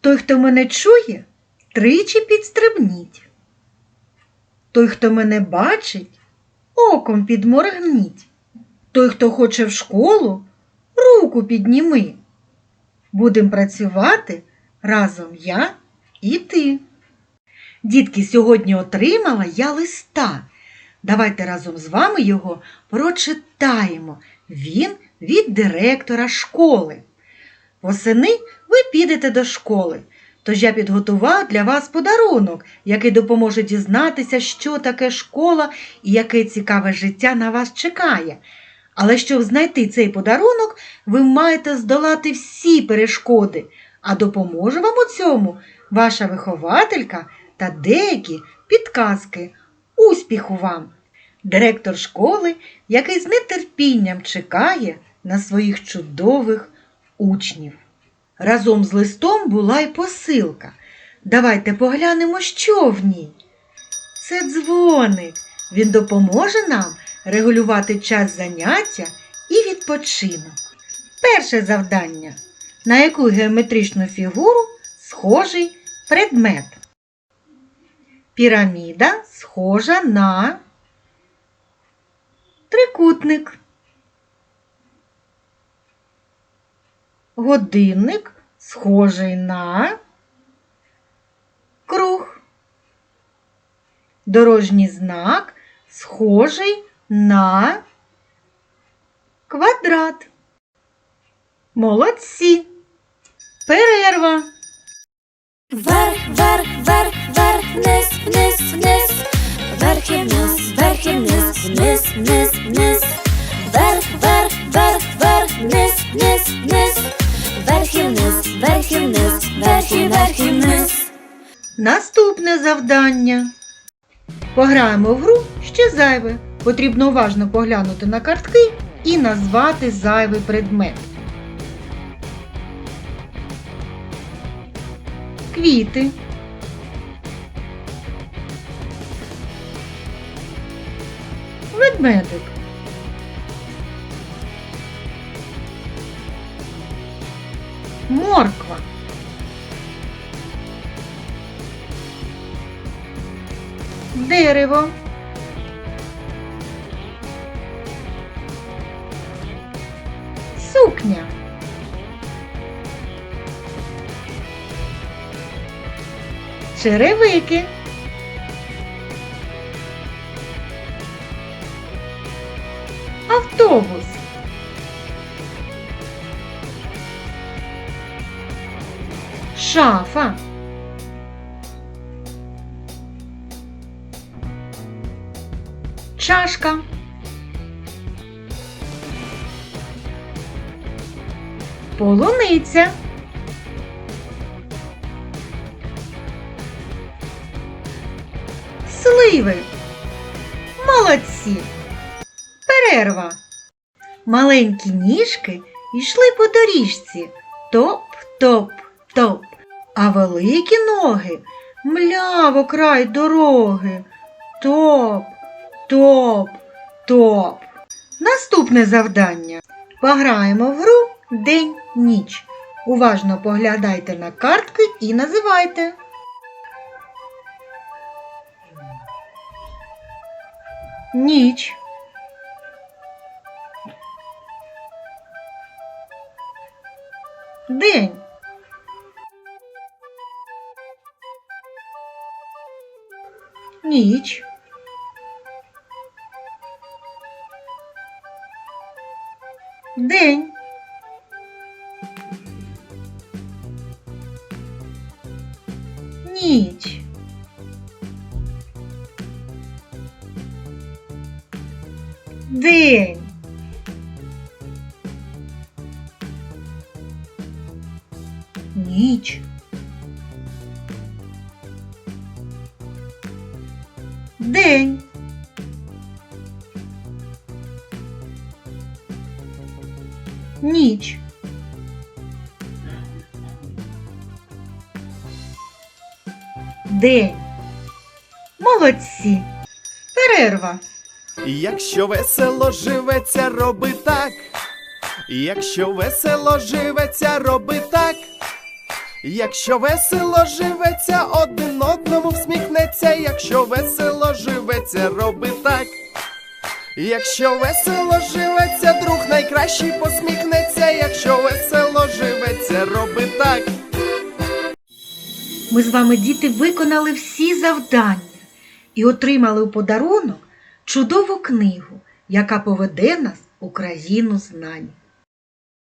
Той, хто мене чує, тричі підстрибніть. Той, хто мене бачить, оком підморгніть. Той, хто хоче в школу, руку підніми. Будем працювати разом я і ти. Дітки, сьогодні отримала я листа. Давайте разом з вами його прочитаємо. Він від директора школи. Восени ви підете до школи. Тож я підготував для вас подарунок, який допоможе дізнатися, що таке школа і яке цікаве життя на вас чекає. Але щоб знайти цей подарунок, ви маєте здолати всі перешкоди, а допоможе вам у цьому ваша вихователька та деякі підказки. Успіху вам! Директор школи, який з нетерпінням чекає на своїх чудових учнів. Разом з листом була й посилка. Давайте поглянемо, що в ній. Це дзвоник. Він допоможе нам регулювати час заняття і відпочинок. Перше завдання. На яку геометричну фігуру схожий предмет? Піраміда схожа на трикутник. Годинник схожий на круг. Дорожній знак схожий на квадрат. Молодці. Перерва. Вверх, вверх, вверх, вверх, вниз, вниз, вниз, вверх і вверх і вниз. Наступне завдання. Пограємо в гру ще зайве. Потрібно уважно поглянути на картки і назвати зайвий предмет. Квіти. Ведмедик. Морква. Дерево. Сукня. Черевики. Автобус. Шафа. Чашка. Полуниця. Сливи. Молодці. Перерва. Маленькі ніжки йшли по доріжці. Топ, топ, топ. А великі ноги мляво край дороги. Топ, топ, топ. Наступне завдання. Пограємо в гру день-ніч. Уважно поглядайте на картки і називайте. Ніч. День. Ніч. День. Ніч. День. Ніч. День. Ніч. День. Молодці. Перерва. Якщо весело живеться, роби так. Якщо весело живеться, роби так. Якщо весело живеться, один одному всміхнеться, якщо весело живеться, роби так. Якщо весело живеться, друг найкращий посміхнеться, якщо весело живеться, роби так. Ми з вами, діти, виконали всі завдання і отримали у подарунок чудову книгу, яка поведе нас у країну знань.